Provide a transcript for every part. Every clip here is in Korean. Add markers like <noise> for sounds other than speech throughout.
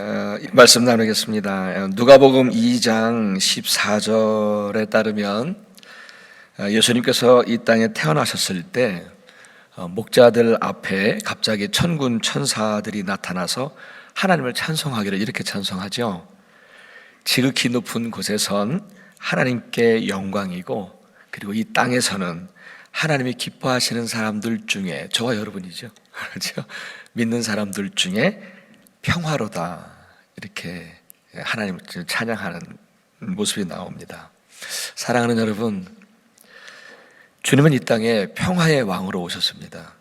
어, 말씀 나누겠습니다. 어, 누가복음 2장 14절에 따르면 어, 예수님께서 이 땅에 태어나셨을 때 어, 목자들 앞에 갑자기 천군 천사들이 나타나서 하나님을 찬송하기를 이렇게 찬송하죠. 지극히 높은 곳에선 하나님께 영광이고 그리고 이 땅에서는 하나님이 기뻐하시는 사람들 중에 저와 여러분이죠. <laughs> 그렇죠? 믿는 사람들 중에 평화로다 이렇게 하나님을 찬양하는 모습이 나옵니다. 사랑하는 여러분, 주님은 이 땅에 평화의 왕으로 오셨습니다.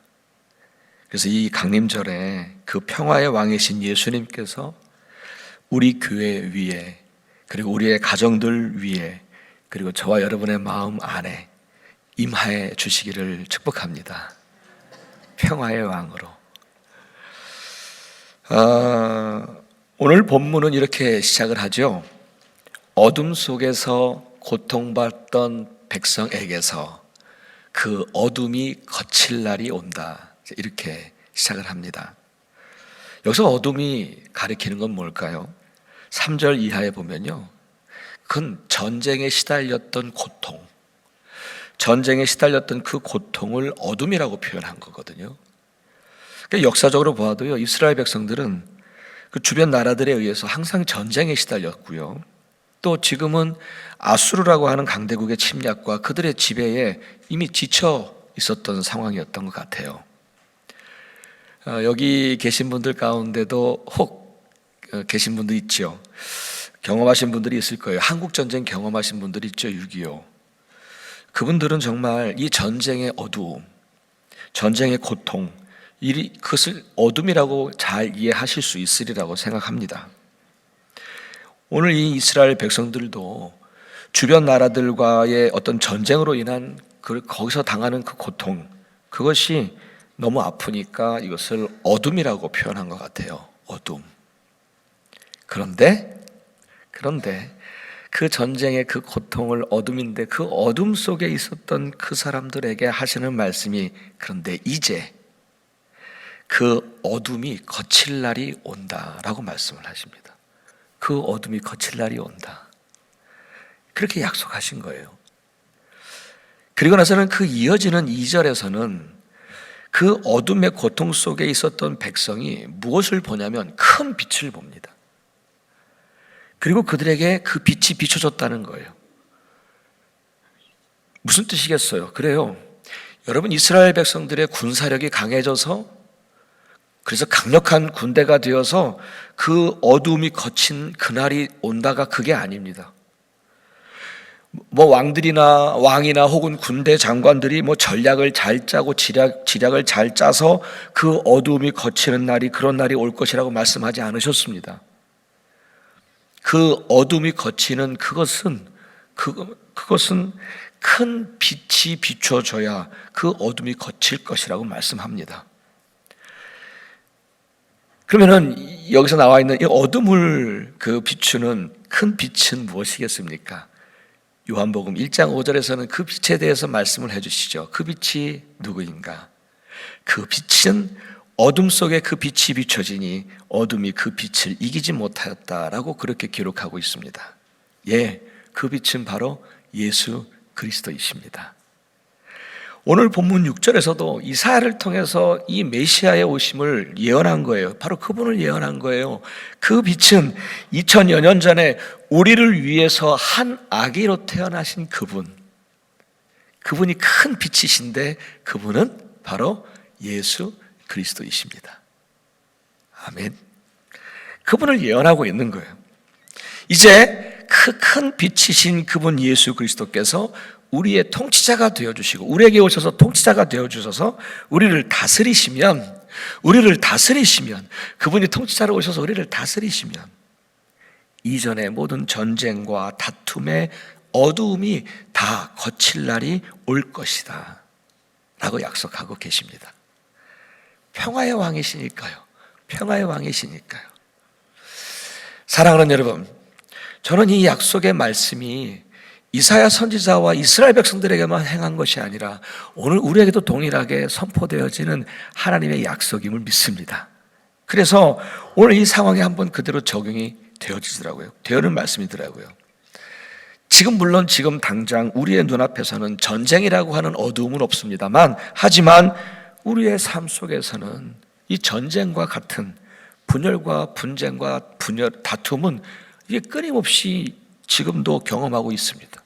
그래서 이 강림절에 그 평화의 왕이신 예수님께서 우리 교회 위에 그리고 우리의 가정들 위에 그리고 저와 여러분의 마음 안에 임하여 주시기를 축복합니다. 평화의 왕으로. 아, 오늘 본문은 이렇게 시작을 하죠. 어둠 속에서 고통받던 백성에게서 그 어둠이 거칠 날이 온다. 이렇게 시작을 합니다. 여기서 어둠이 가리키는 건 뭘까요? 3절 이하에 보면요. 그건 전쟁에 시달렸던 고통, 전쟁에 시달렸던 그 고통을 어둠이라고 표현한 거거든요. 그러니까 역사적으로 보아도요, 이스라엘 백성들은 그 주변 나라들에 의해서 항상 전쟁에 시달렸고요. 또 지금은 아수르라고 하는 강대국의 침략과 그들의 지배에 이미 지쳐 있었던 상황이었던 것 같아요. 어, 여기 계신 분들 가운데도 혹 어, 계신 분들 있죠. 경험하신 분들이 있을 거예요. 한국 전쟁 경험하신 분들이 있죠. 6.25. 그분들은 정말 이 전쟁의 어두움, 전쟁의 고통, 이 그것을 어둠이라고 잘 이해하실 수 있으리라고 생각합니다. 오늘 이 이스라엘 백성들도 주변 나라들과의 어떤 전쟁으로 인한 그 거기서 당하는 그 고통, 그것이 너무 아프니까 이것을 어둠이라고 표현한 것 같아요. 어둠. 그런데, 그런데 그 전쟁의 그 고통을 어둠인데 그 어둠 속에 있었던 그 사람들에게 하시는 말씀이 그런데 이제 그 어둠이 거칠 날이 온다라고 말씀을 하십니다. 그 어둠이 거칠 날이 온다. 그렇게 약속하신 거예요. 그리고 나서는 그 이어지는 2절에서는 그 어둠의 고통 속에 있었던 백성이 무엇을 보냐면 큰 빛을 봅니다. 그리고 그들에게 그 빛이 비춰졌다는 거예요. 무슨 뜻이겠어요? 그래요. 여러분 이스라엘 백성들의 군사력이 강해져서 그래서 강력한 군대가 되어서 그 어둠이 거친 그날이 온다가 그게 아닙니다. 뭐 왕들이나 왕이나 혹은 군대 장관들이 뭐 전략을 잘 짜고 지략, 지략을 잘 짜서 그 어둠이 거치는 날이 그런 날이 올 것이라고 말씀하지 않으셨습니다. 그 어둠이 거치는 그것은 그, 그것은 큰 빛이 비춰져야 그 어둠이 거칠 것이라고 말씀합니다. 그러면은 여기서 나와 있는 이 어둠을 그 비추는 큰 빛은 무엇이겠습니까? 요한복음 1장 5절에서는 그 빛에 대해서 말씀을 해 주시죠. 그 빛이 누구인가? 그 빛은 어둠 속에 그 빛이 비춰지니 어둠이 그 빛을 이기지 못하였다라고 그렇게 기록하고 있습니다. 예, 그 빛은 바로 예수 그리스도이십니다. 오늘 본문 6절에서도 이사야를 통해서 이 메시아의 오심을 예언한 거예요. 바로 그분을 예언한 거예요. 그 빛은 2000여 년 전에 우리를 위해서 한 아기로 태어나신 그분. 그분이 큰 빛이신데 그분은 바로 예수 그리스도이십니다. 아멘. 그분을 예언하고 있는 거예요. 이제 그 큰 빛이신 그분 예수 그리스도께서 우리의 통치자가 되어 주시고 우리에게 오셔서 통치자가 되어 주셔서 우리를 다스리시면 우리를 다스리시면 그분이 통치자로 오셔서 우리를 다스리시면 이전의 모든 전쟁과 다툼의 어두움이 다 거칠 날이 올 것이다. 라고 약속하고 계십니다. 평화의 왕이시니까요. 평화의 왕이시니까요. 사랑하는 여러분, 저는 이 약속의 말씀이 이사야 선지자와 이스라엘 백성들에게만 행한 것이 아니라 오늘 우리에게도 동일하게 선포되어지는 하나님의 약속임을 믿습니다. 그래서 오늘 이 상황에 한번 그대로 적용이 되어지더라고요. 되어는 말씀이더라고요. 지금 물론 지금 당장 우리의 눈앞에서는 전쟁이라고 하는 어두움은 없습니다만 하지만 우리의 삶 속에서는 이 전쟁과 같은 분열과 분쟁과 분열 다툼은 이게 끊임없이 지금도 경험하고 있습니다.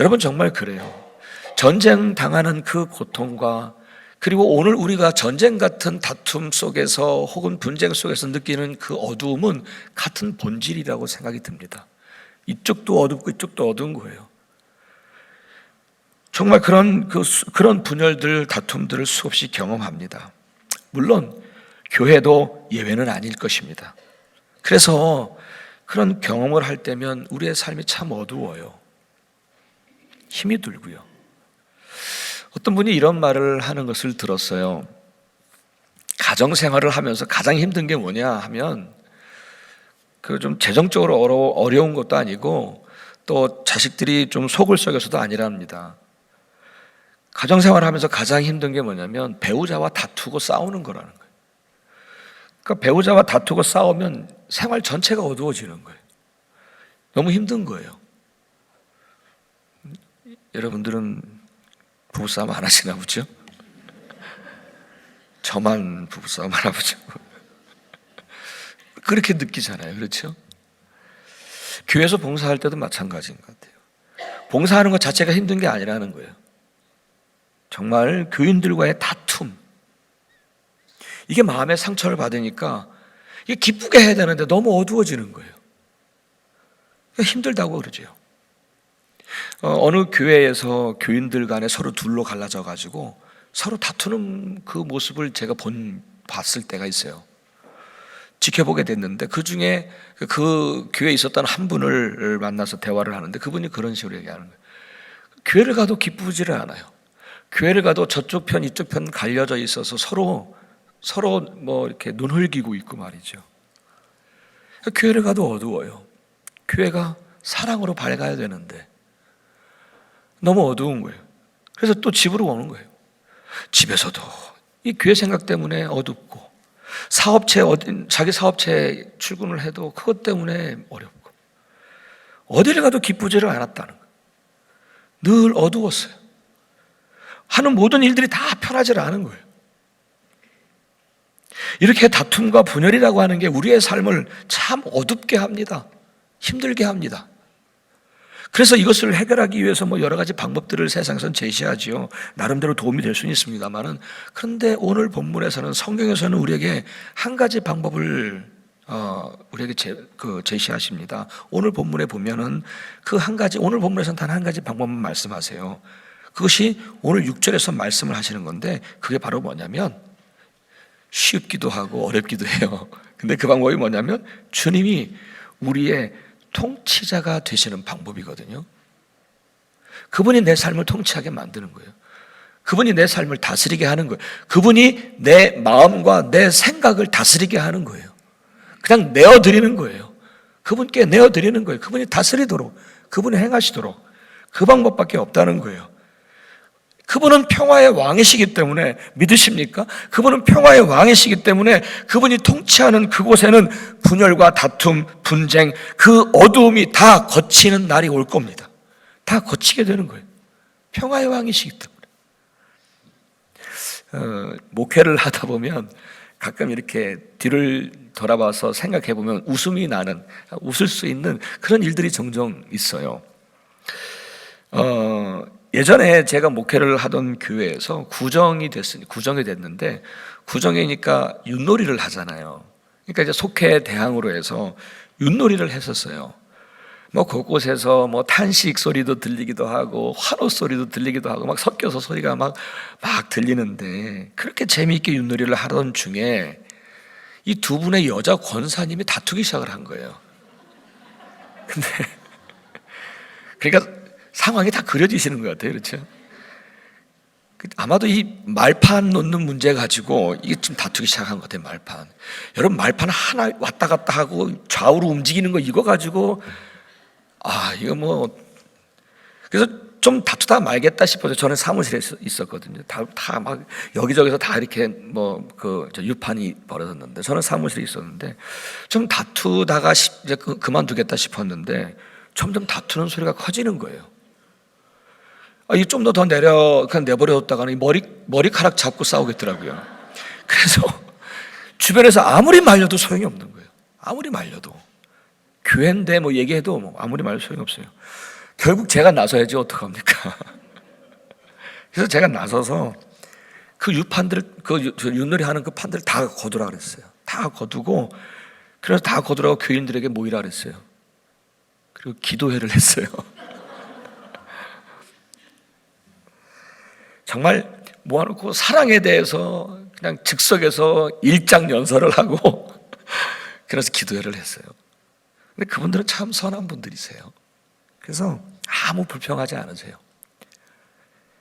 여러분 정말 그래요. 전쟁 당하는 그 고통과 그리고 오늘 우리가 전쟁 같은 다툼 속에서 혹은 분쟁 속에서 느끼는 그 어두움은 같은 본질이라고 생각이 듭니다. 이쪽도 어둡고 이쪽도 어두운 거예요. 정말 그런 그 수- 그런 분열들 다툼들을 수없이 경험합니다. 물론 교회도 예외는 아닐 것입니다. 그래서 그런 경험을 할 때면 우리의 삶이 참 어두워요. 힘이 들고요. 어떤 분이 이런 말을 하는 것을 들었어요. 가정 생활을 하면서 가장 힘든 게 뭐냐 하면 그 좀 재정적으로 어려워, 어려운 것도 아니고 또 자식들이 좀 속을 썩여서도 아니랍니다. 가정 생활하면서 가장 힘든 게 뭐냐면 배우자와 다투고 싸우는 거라는 거예요. 그러니까 배우자와 다투고 싸우면 생활 전체가 어두워지는 거예요. 너무 힘든 거예요. 여러분들은 부부싸움 안 하시나 보죠? 저만 부부싸움 하나 보죠? <laughs> 그렇게 느끼잖아요. 그렇죠? 교회에서 봉사할 때도 마찬가지인 것 같아요. 봉사하는 것 자체가 힘든 게 아니라는 거예요. 정말 교인들과의 다툼. 이게 마음의 상처를 받으니까 이게 기쁘게 해야 되는데 너무 어두워지는 거예요. 그러니까 힘들다고 그러죠. 어, 어느 교회에서 교인들 간에 서로 둘로 갈라져 가지고 서로 다투는 그 모습을 제가 본 봤을 때가 있어요. 지켜보게 됐는데 그 중에 그, 그 교회에 있었던 한 분을 만나서 대화를 하는데 그분이 그런 식으로 얘기하는 거예요. 교회를 가도 기쁘지를 않아요. 교회를 가도 저쪽 편 이쪽 편 갈려져 있어서 서로 서로 뭐 이렇게 눈 흘기고 있고 말이죠. 교회를 가도 어두워요. 교회가 사랑으로 밝아야 되는데 너무 어두운 거예요. 그래서 또 집으로 오는 거예요. 집에서도 이 교회 생각 때문에 어둡고 사업체 자기 사업체 출근을 해도 그것 때문에 어렵고 어디를 가도 기쁘지를 않았다는 거예요. 늘 어두웠어요. 하는 모든 일들이 다 편하지 않은 거예요. 이렇게 다툼과 분열이라고 하는 게 우리의 삶을 참 어둡게 합니다. 힘들게 합니다. 그래서 이것을 해결하기 위해서 뭐 여러 가지 방법들을 세상에서는 제시하지요. 나름대로 도움이 될 수는 있습니다만은 그런데 오늘 본문에서는 성경에서는 우리에게 한 가지 방법을 어, 우리에게 제, 그 제시하십니다. 오늘 본문에 보면은 그 한 가지 오늘 본문에서는 단 한 가지 방법만 말씀하세요. 그것이 오늘 6절에서 말씀을 하시는 건데 그게 바로 뭐냐면 쉽기도 하고 어렵기도 해요. <laughs> 근데 그 방법이 뭐냐면 주님이 우리의 통치자가 되시는 방법이거든요. 그분이 내 삶을 통치하게 만드는 거예요. 그분이 내 삶을 다스리게 하는 거예요. 그분이 내 마음과 내 생각을 다스리게 하는 거예요. 그냥 내어드리는 거예요. 그분께 내어드리는 거예요. 그분이 다스리도록, 그분이 행하시도록. 그 방법밖에 없다는 거예요. 그분은 평화의 왕이시기 때문에 믿으십니까? 그분은 평화의 왕이시기 때문에 그분이 통치하는 그곳에는 분열과 다툼, 분쟁, 그 어두움이 다 거치는 날이 올 겁니다. 다 거치게 되는 거예요. 평화의 왕이시기 때문에. 어, 목회를 하다 보면 가끔 이렇게 뒤를 돌아봐서 생각해 보면 웃음이 나는, 웃을 수 있는 그런 일들이 종종 있어요. 어, 예전에 제가 목회를 하던 교회에서 구정이 됐으니 구정이 됐는데 구정이니까 윷놀이를 하잖아요. 그러니까 이제 속회 대항으로 해서 윷놀이를 했었어요. 뭐 곳곳에서 뭐 탄식 소리도 들리기도 하고 환호 소리도 들리기도 하고 막 섞여서 소리가 막 막 들리는데 그렇게 재미있게 윷놀이를 하던 중에 이 두 분의 여자 권사님이 다투기 시작을 한 거예요. 근데 <laughs> 그러니까 상황이 다 그려지시는 것 같아요. 그렇죠? 그 아마도 이 말판 놓는 문제 가지고 이게 좀 다투기 시작한 것 같아요. 말판. 여러분 말판 하나 왔다 갔다 하고 좌우로 움직이는 거 이거 가지고 아 이거 뭐 그래서 좀 다투다 말겠다 싶어서 저는 사무실에 있- 있었거든요. 다다막 여기저기서 다 이렇게 뭐 그 유판이 벌어졌는데 저는 사무실에 있었는데 좀 다투다가 시- 이제 그, 그만두겠다 싶었는데 점점 다투는 소리가 커지는 거예요. 아, 이좀 더 더 내려 그냥 내버려뒀다가는 이 머리 머리카락 잡고 싸우겠더라고요. 그래서 <laughs> 주변에서 아무리 말려도 소용이 없는 거예요. 아무리 말려도 교회인데 뭐 얘기해도 뭐 아무리 말해도 소용이 없어요. 결국 제가 나서야지 어떡합니까? <laughs> 그래서 제가 나서서 그 유판들 그 윷놀이 하는 그 판들 다 거두라 그랬어요. 다 거두고 그래서 다 거두라고 교인들에게 모이라 그랬어요. 그리고 기도회를 했어요. <laughs> 정말 모아놓고 사랑에 대해서 그냥 즉석에서 일장 연설을 하고 <laughs> 그래서 기도회를 했어요. 근데 그분들은 참 선한 분들이세요. 그래서 아무 불평하지 않으세요.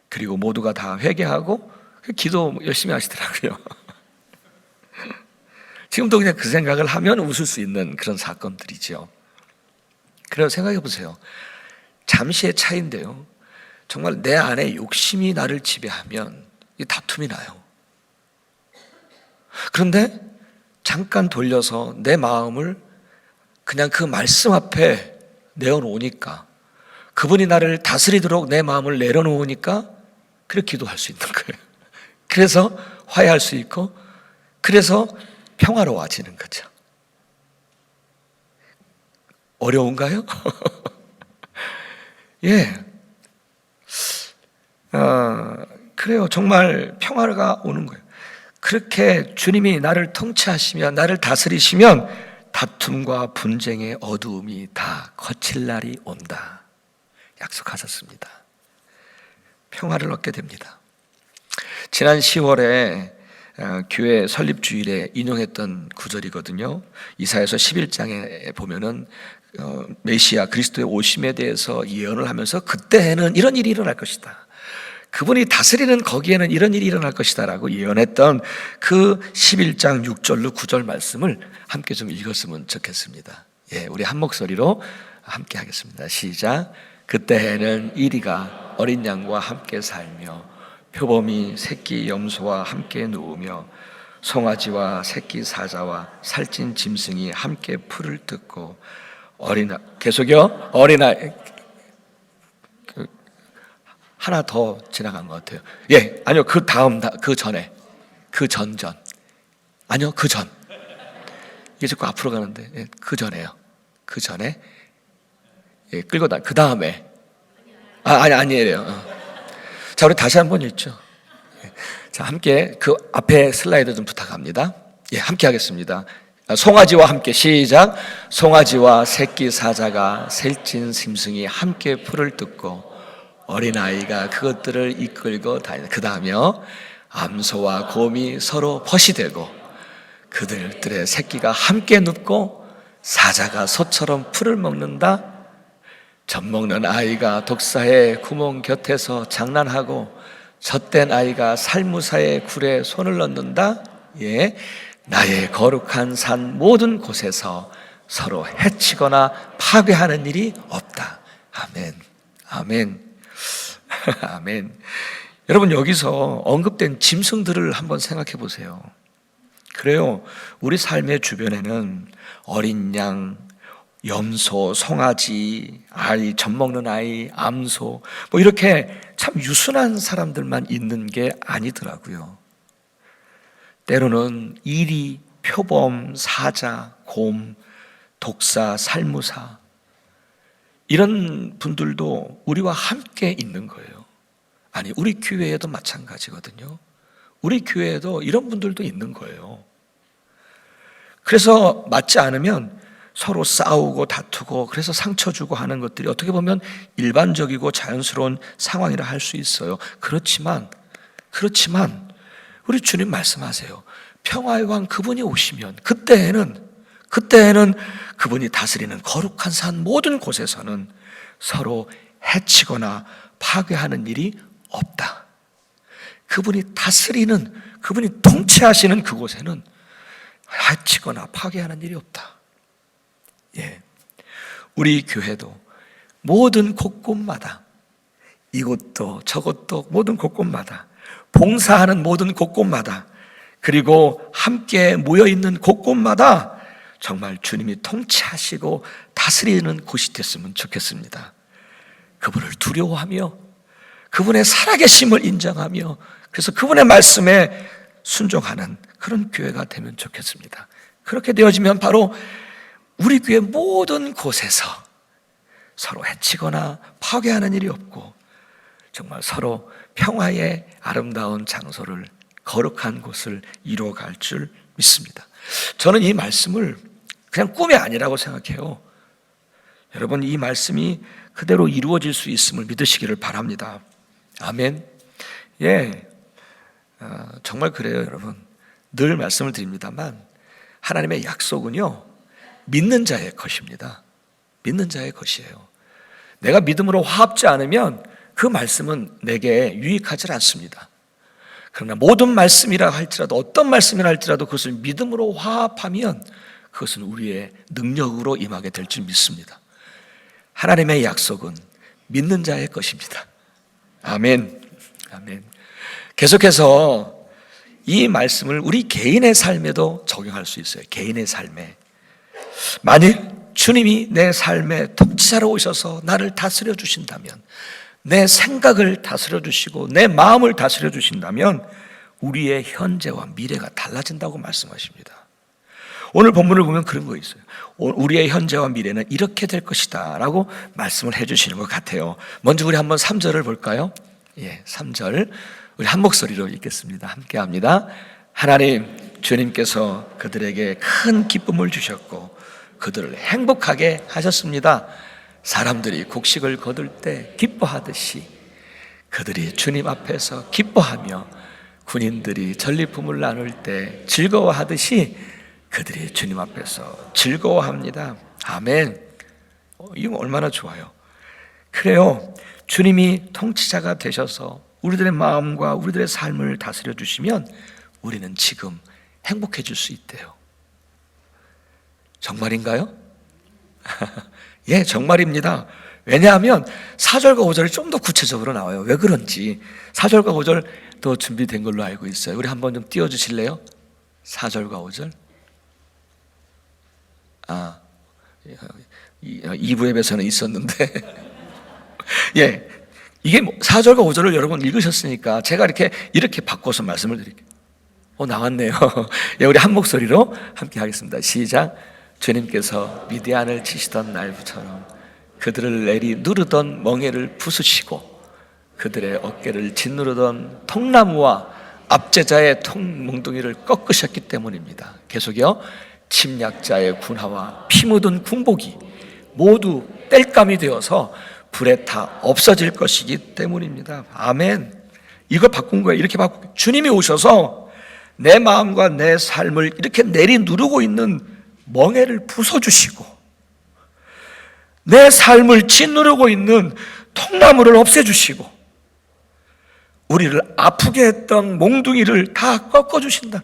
그리고 모두가 다 회개하고 그 기도 열심히 하시더라고요. <laughs> 지금도 그냥 그 생각을 하면 웃을 수 있는 그런 사건들이죠. 그래서 생각해 보세요. 잠시의 차이인데요. 정말 내 안에 욕심이 나를 지배하면 이 다툼이 나요. 그런데 잠깐 돌려서 내 마음을 그냥 그 말씀 앞에 내어놓으니까 그분이 나를 다스리도록 내 마음을 내려놓으니까 그렇게 기도할 수 있는 거예요. 그래서 화해할 수 있고 그래서 평화로워지는 거죠. 어려운가요? <laughs> 예. 어, 그래요. 정말 평화가 오는 거예요. 그렇게 주님이 나를 통치하시면 나를 다스리시면 다툼과 분쟁의 어두움이 다 거칠 날이 온다. 약속하셨습니다. 평화를 얻게 됩니다. 지난 10월에 어, 교회 설립 주일에 인용했던 구절이거든요. 이사에서 11장에 보면은 어, 메시아 그리스도의 오심에 대해서 예언을 하면서 그때에는 이런 일이 일어날 것이다. 그분이 다스리는 거기에는 이런 일이 일어날 것이다라고 예언했던 그 11장 6절로 9절 말씀을 함께 좀 읽었으면 좋겠습니다. 예, 우리 한 목소리로 함께 하겠습니다. 시작. 그때에는 이리가 어린 양과 함께 살며 표범이 새끼 염소와 함께 누우며 송아지와 새끼 사자와 살찐 짐승이 함께 풀을 뜯고 어린아 계속요 어린아 그 하나 더 지나간 것 같아요. 예, 아니요 그 다음 다- 그 전에 그 전전 아니요 그 전. 이게 자꾸 앞으로 가는데 예, 그 전에요. 그 전에 예, 끌고 다그 다음에 아 아니 아니에요. 어. 자 우리 다시 한 번 읽죠. 예. 자 함께 그 앞에 슬라이드 좀 부탁합니다. 예, 함께 하겠습니다. 아, 송아지와 함께 시작. 송아지와 새끼 사자가 셀진 짐승이 함께 풀을 뜯고 어린 아이가 그것들을 이끌고 다니는 그 다음에요. 암소와 곰이 서로 벗이 되고 그들들의 새끼가 함께 눕고 사자가 소처럼 풀을 먹는다. 젖 먹는 아이가 독사의 구멍 곁에서 장난하고 젖된 아이가 살무사의 굴에 손을 넣는다. 예. 나의 거룩한 산 모든 곳에서 서로 해치거나 파괴하는 일이 없다. 아멘. 아멘. <laughs> 아멘. 여러분 여기서 언급된 짐승들을 한번 생각해 보세요. 그래요. 우리 삶의 주변에는 어린 양, 염소, 송아지, 아이, 젖 먹는 아이, 암소, 뭐 이렇게 참 유순한 사람들만 있는 게 아니더라고요. 때로는 이리, 표범, 사자, 곰, 독사, 살무사, 이런 분들도 우리와 함께 있는 거예요. 아니, 우리 교회에도 마찬가지거든요. 우리 교회에도 이런 분들도 있는 거예요. 그래서 맞지 않으면 서로 싸우고 다투고 그래서 상처 주고 하는 것들이 어떻게 보면 일반적이고 자연스러운 상황이라 할 수 있어요. 그렇지만 그렇지만 우리 주님 말씀하세요. 평화의 왕 그분이 오시면 그때에는 그때에는 그분이 다스리는 거룩한 산 모든 곳에서는 서로 해치거나 파괴하는 일이 없다. 그분이 다스리는 그분이 통치하시는 그곳에는 해치거나 파괴하는 일이 없다. 예. 우리 교회도 모든 곳곳마다 이곳도 저곳도 모든 곳곳마다 봉사하는 모든 곳곳마다 그리고 함께 모여 있는 곳곳마다 정말 주님이 통치하시고 다스리는 곳이 됐으면 좋겠습니다. 그분을 두려워하며 그분의 살아계심을 인정하며 그래서 그분의 말씀에 순종하는 그런 교회가 되면 좋겠습니다. 그렇게 되어지면 바로 우리 교회 모든 곳에서 서로 해치거나 파괴하는 일이 없고 정말 서로 평화의 아름다운 장소를 거룩한 곳을 이루어갈 줄 믿습니다. 저는 이 말씀을 그냥 꿈이 아니라고 생각해요. 여러분 이 말씀이 그대로 이루어질 수 있음을 믿으시기를 바랍니다. 아멘. 예, 어, 정말 그래요, 여러분. 늘 말씀을 드립니다만 하나님의 약속은요 믿는 자의 것입니다. 믿는 자의 것이에요. 내가 믿음으로 화합지 않으면 그 말씀은 내게 유익하지 않습니다. 그러나 모든 말씀이라 할지라도 어떤 말씀이라 할지라도 그것을 믿음으로 화합하면 그것은 우리의 능력으로 임하게 될 줄 믿습니다. 하나님의 약속은 믿는 자의 것입니다. 아멘. 아멘. 계속해서 이 말씀을 우리 개인의 삶에도 적용할 수 있어요. 개인의 삶에. 만일 주님이 내 삶에 통치자로 오셔서 나를 다스려 주신다면, 내 생각을 다스려 주시고, 내 마음을 다스려 주신다면, 우리의 현재와 미래가 달라진다고 말씀하십니다. 오늘 본문을 보면 그런 거 있어요. 우리의 현재와 미래는 이렇게 될 것이다. 라고 말씀을 해 주시는 것 같아요. 먼저 우리 한번 3절을 볼까요? 예, 3절. 우리 한 목소리로 읽겠습니다. 함께 합니다. 하나님, 주님께서 그들에게 큰 기쁨을 주셨고, 그들을 행복하게 하셨습니다. 사람들이 곡식을 거둘 때 기뻐하듯이 그들이 주님 앞에서 기뻐하며 군인들이 전리품을 나눌 때 즐거워하듯이 그들이 주님 앞에서 즐거워합니다. 아멘. 어, 이거 얼마나 좋아요. 그래요. 주님이 통치자가 되셔서 우리들의 마음과 우리들의 삶을 다스려 주시면 우리는 지금 행복해질 수 있대요. 정말인가요? <laughs> 예, 정말입니다. 왜냐하면 4절과 5절이 좀 더 구체적으로 나와요. 왜 그런지. 4절과 5절 더 준비된 걸로 알고 있어요. 우리 한번 좀 띄워 주실래요? 4절과 5절. 아, 2부 앱에서는 있었는데. <laughs> 예. 이게 4절과 뭐 5절을 여러분 읽으셨으니까 제가 이렇게 이렇게 바꿔서 말씀을 드릴게요. 어, 나왔네요. <laughs> 예, 우리 한 목소리로 함께 하겠습니다. 시작. 주님께서 미디안을 치시던 날처럼 그들을 내리 누르던 멍에를 부수시고 그들의 어깨를 짓누르던 통나무와 압제자의 통몽둥이를 꺾으셨기 때문입니다. 계속요. 침략자의 군화와 피 묻은 군복이 모두 땔감이 되어서 불에 타 없어질 것이기 때문입니다. 아멘. 이걸 바꾼 거예요. 이렇게 바꾸 주님이 오셔서 내 마음과 내 삶을 이렇게 내리 누르고 있는 멍해를 부숴주시고 내 삶을 짓누르고 있는 통나무를 없애주시고 우리를 아프게 했던 몽둥이를 다 꺾어주신다.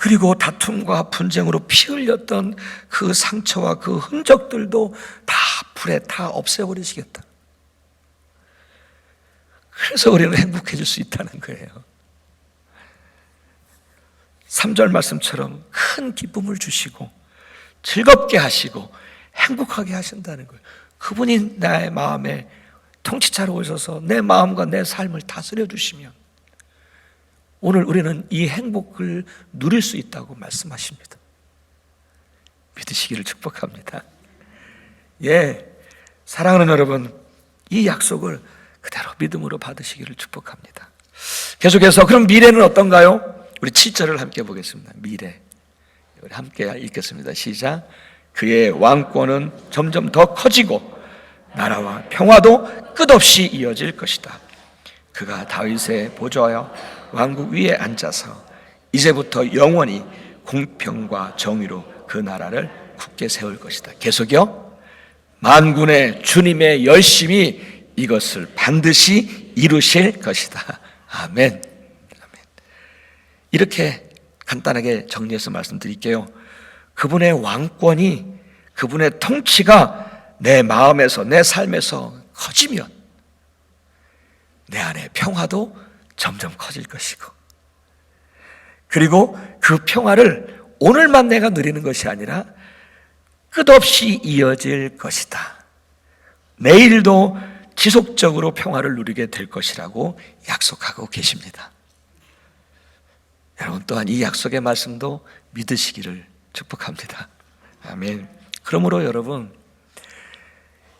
그리고 다툼과 분쟁으로 피 흘렸던 그 상처와 그 흔적들도 다 불에 다 없애버리시겠다. 그래서 우리는 행복해질 수 있다는 거예요. 3절 말씀처럼 큰 기쁨을 주시고 즐겁게 하시고 행복하게 하신다는 거예요. 그분이 나의 마음에 통치자로 오셔서 내 마음과 내 삶을 다스려 주시면 오늘 우리는 이 행복을 누릴 수 있다고 말씀하십니다. 믿으시기를 축복합니다. 예, 사랑하는 여러분, 이 약속을 그대로 믿음으로 받으시기를 축복합니다. 계속해서 그럼 미래는 어떤가요? 우리 7절을 함께 보겠습니다. 미래. 우리 함께 읽겠습니다. 시작. 그의 왕권은 점점 더 커지고 나라와 평화도 끝없이 이어질 것이다. 그가 다윗의 보좌와 왕국 위에 앉아서 이제부터 영원히 공평과 정의로 그 나라를 굳게 세울 것이다. 계속요. 만군의 주님의 열심이 이것을 반드시 이루실 것이다. 아멘. 아멘. 이렇게 간단하게 정리해서 말씀드릴게요. 그분의 왕권이 그분의 통치가 내 마음에서 내 삶에서 커지면 내 안에 평화도 점점 커질 것이고 그리고 그 평화를 오늘만 내가 누리는 것이 아니라 끝없이 이어질 것이다. 내일도 지속적으로 평화를 누리게 될 것이라고 약속하고 계십니다. 여러분 또한 이 약속의 말씀도 믿으시기를 축복합니다. 아멘. 그러므로 여러분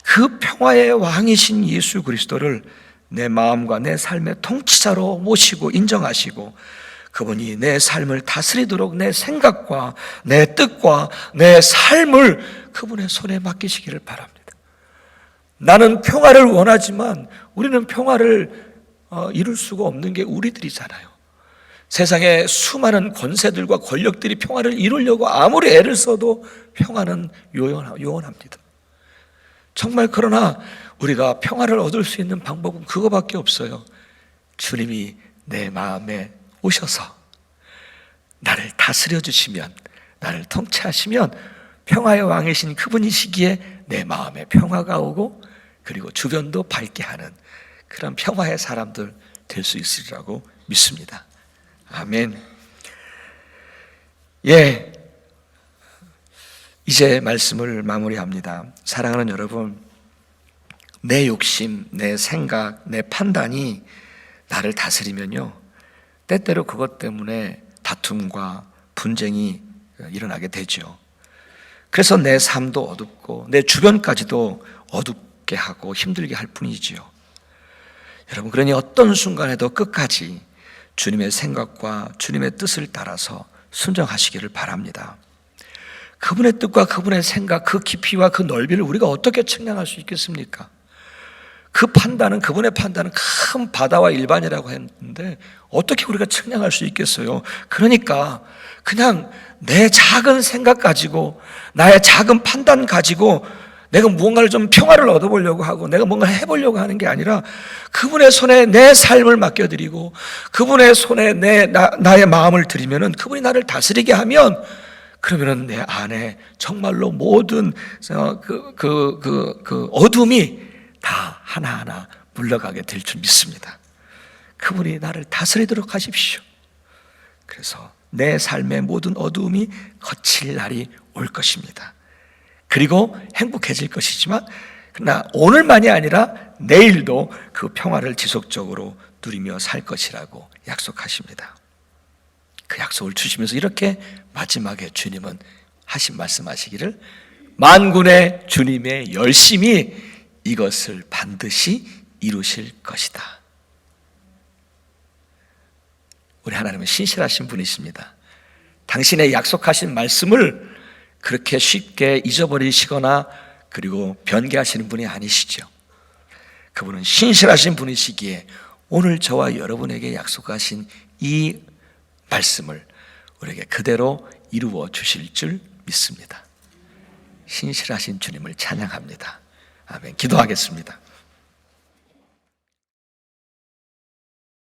그 평화의 왕이신 예수 그리스도를 내 마음과 내 삶의 통치자로 모시고 인정하시고 그분이 내 삶을 다스리도록 내 생각과 내 뜻과 내 삶을 그분의 손에 맡기시기를 바랍니다. 나는 평화를 원하지만 우리는 평화를 어, 이룰 수가 없는 게 우리들이잖아요. 세상의 수많은 권세들과 권력들이 평화를 이루려고 아무리 애를 써도 평화는 요원, 요원합니다. 정말 그러나 우리가 평화를 얻을 수 있는 방법은 그거밖에 없어요. 주님이 내 마음에 오셔서 나를 다스려 주시면, 나를 통치하시면 평화의 왕이신 그분이시기에 내 마음에 평화가 오고 그리고 주변도 밝게 하는 그런 평화의 사람들 될 수 있으리라고 믿습니다. 아멘. 예. 이제 말씀을 마무리합니다. 사랑하는 여러분, 내 욕심, 내 생각, 내 판단이 나를 다스리면요. 때때로 그것 때문에 다툼과 분쟁이 일어나게 되죠. 그래서 내 삶도 어둡고 내 주변까지도 어둡게 하고 힘들게 할 뿐이지요. 여러분, 그러니 어떤 순간에도 끝까지 주님의 생각과 주님의 뜻을 따라서 순정하시기를 바랍니다. 그분의 뜻과 그분의 생각, 그 깊이와 그 넓이를 우리가 어떻게 측량할 수 있겠습니까? 그 판단은 그분의 판단은 큰 바다와 일반이라고 했는데 어떻게 우리가 측량할 수 있겠어요? 그러니까 그냥 내 작은 생각 가지고 나의 작은 판단 가지고 내가 무언가를 좀 평화를 얻어보려고 하고 내가 뭔가를 해보려고 하는 게 아니라 그분의 손에 내 삶을 맡겨드리고 그분의 손에 내, 나, 나의 마음을 드리면은 그분이 나를 다스리게 하면 그러면은 내 안에 정말로 모든 어, 그, 그, 그, 그 어둠이 다 하나하나 물러가게 될 줄 믿습니다. 그분이 나를 다스리도록 하십시오. 그래서 내 삶의 모든 어두움이 거칠 날이 올 것입니다. 그리고 행복해질 것이지만 그러나 오늘만이 아니라 내일도 그 평화를 지속적으로 누리며 살 것이라고 약속하십니다. 그 약속을 주시면서 이렇게 마지막에 주님은 하신 말씀하시기를 만군의 주님의 열심히 이것을 반드시 이루실 것이다. 우리 하나님은 신실하신 분이십니다. 당신의 약속하신 말씀을 그렇게 쉽게 잊어버리시거나 그리고 변개하시는 분이 아니시죠. 그분은 신실하신 분이시기에 오늘 저와 여러분에게 약속하신 이 말씀을 우리에게 그대로 이루어 주실 줄 믿습니다. 신실하신 주님을 찬양합니다. 아멘. 기도하겠습니다.